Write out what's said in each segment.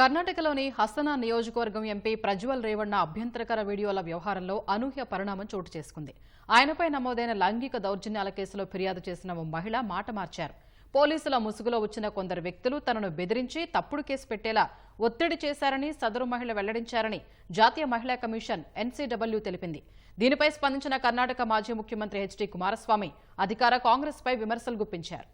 కర్ణాటకలోని హసనా నియోజకవర్గం ఎంపీ ప్రజ్వల్ రేవణ్ణ అభ్యంతరకర వీడియోల వ్యవహారంలో అనూహ్య పరిణామం చోటు చేసుకుంది. ఆయనపై నమోదైన లైంగిక దౌర్జన్యాల కేసులో ఫిర్యాదు చేసిన ఓ మహిళ మాట మార్చారు. పోలీసుల ముసుగులో వచ్చిన కొందరు వ్యక్తులు తనను బెదిరించి తప్పుడు కేసు పెట్టేలా ఒత్తిడి చేశారని సదరు మహిళ వెల్లడించారని జాతీయ మహిళా కమిషన్ ఎన్సీడబ్ల్యూ తెలిపింది. దీనిపై స్పందించిన కర్ణాటక మాజీ ముఖ్యమంత్రి హెచ్డి కుమారస్వామి అధికార కాంగ్రెస్పై విమర్శలు గుప్పించారు.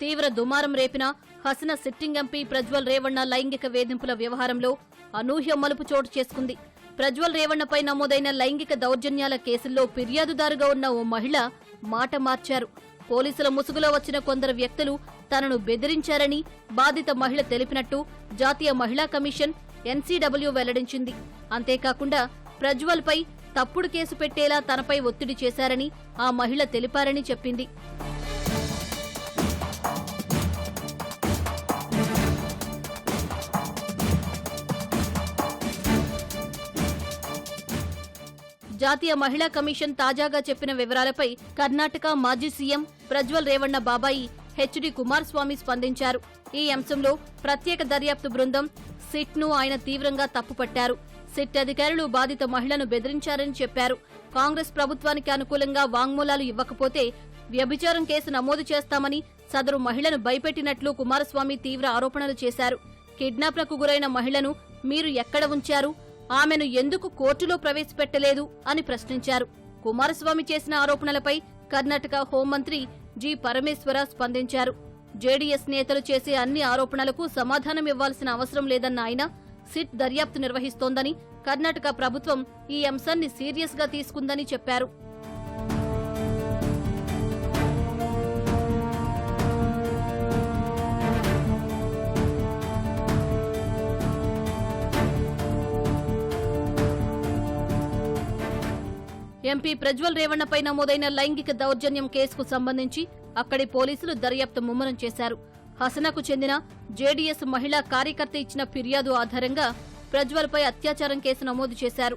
తీవ్ర దుమారం రేపిన హసన సిట్టింగ్ ఎంపీ ప్రజ్వల్ రేవణ్ణ లైంగిక వేధింపుల వ్యవహారంలో అనూహ్య మలుపు చోటు చేసుకుంది. ప్రజ్వల్ రేవణ్ణపై నమోదైన లైంగిక దౌర్జన్యాల కేసుల్లో ఫిర్యాదుదారుగా ఉన్న ఓ మహిళ మాట మార్చారు. పోలీసుల ముసుగులో వచ్చిన కొందరు వ్యక్తులు తనను బెదిరించారని బాధిత మహిళ తెలిపినట్టు జాతీయ మహిళా కమిషన్ ఎన్సీడబ్ల్యూ వెల్లడించింది. అంతేకాకుండా ప్రజ్వల్పై తప్పుడు కేసు పెట్టేలా తనపై ఒత్తిడి చేశారని ఆ మహిళ తెలిపారని చెప్పింది. జాతీయ మహిళా కమిషన్ తాజాగా చెప్పిన వివరాలపై కర్ణాటక మాజీ సీఎం ప్రజ్వల్ రేవణ్ణ బాబాయి హెచ్డి కుమారస్వామి స్పందించారు. ఈ అంశంలో ప్రత్యేక దర్యాప్తు బృందం సిట్ను ఆయన తీవ్రంగా తప్పుపట్టారు. సిట్ అధికారులు బాధిత మహిళను బెదిరించారని చెప్పారు. కాంగ్రెస్ ప్రభుత్వానికి అనుకూలంగా వాంగ్మూలాలు ఇవ్వకపోతే వ్యభిచారం కేసు నమోదు చేస్తామని సదరు మహిళను భయపెట్టినట్లు కుమారస్వామి తీవ్ర ఆరోపణలు చేశారు. కిడ్నాప్లకు గురైన మహిళను మీరు ఎక్కడ ఉంచారు? ఆమెను ఎందుకు కోర్టులో ప్రవేశపెట్టలేదు అని ప్రశ్నించారు. కుమారస్వామి చేసిన ఆరోపణలపై కర్ణాటక హోంమంత్రి జి. పరమేశ్వర స్పందించారు. జేడీఎస్ నేతలు చేసే అన్ని ఆరోపణలకు సమాధానం ఇవ్వాల్సిన అవసరం లేదన్న ఆయన సిట్ దర్యాప్తు నిర్వహిస్తోందని కర్ణాటక ప్రభుత్వం ఈ అంశాన్ని సీరియస్గా తీసుకుందని చెప్పారు. ఎంపీ ప్రజ్వల్ రేవణ్ణపై నమోదైన లైంగిక దౌర్జన్యం కేసుకు సంబంధించి అక్కడి పోలీసులు దర్యాప్తు ముమ్మరం చేశారు. హసనకు చెందిన జేడీఎస్ మహిళా కార్యకర్త ఇచ్చిన ఫిర్యాదు ఆధారంగా ప్రజ్వల్పై అత్యాచారం కేసు నమోదు చేశారు.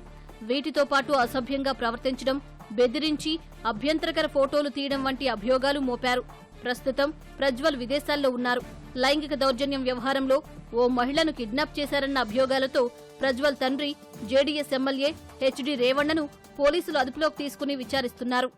వీటితో పాటు అసభ్యంగా ప్రవర్తించడం బెదిరించి అభ్యంతరకర ఫోటోలు తీయడం వంటి అభియోగాలు మోపారు. ప్రస్తుతం ప్రజ్వల్ విదేశాల్లో ఉన్నారు. లైంగిక దౌర్జన్యం వ్యవహారంలో ఓ మహిళను కిడ్నాప్ చేశారన్న అభియోగాలతో ప్రజ్వల్ తండ్రి జేడీఎస్ ఎమ్మెల్యే హెచ్డి రేవణ్ణను పోలీసులు అదుపులోకి తీసుకుని విచారిస్తున్నారు.